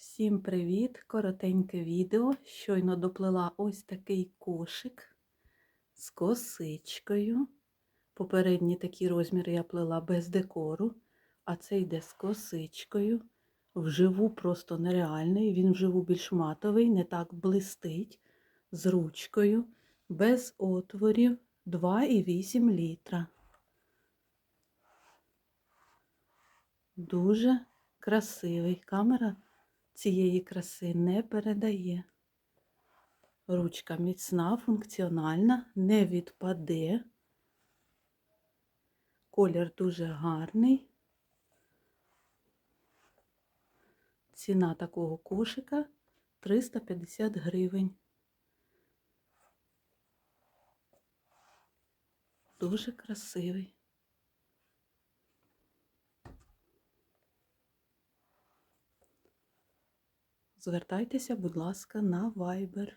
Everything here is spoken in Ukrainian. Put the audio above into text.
Всім привіт! Коротеньке відео. Щойно доплела ось такий кошик з косичкою. Попередні такі розміри я плела без декору, а це йде з косичкою. Вживу просто нереальний. Він вживу більш матовий, не так блистить, з ручкою, без отворів 2,8 літра. Дуже красивий. Камера цієї краси не передає. Ручка міцна, функціональна, не відпаде. Колір дуже гарний. Ціна такого кошика 350 гривень. Дуже красивий. Звертайтеся, будь ласка, на Viber.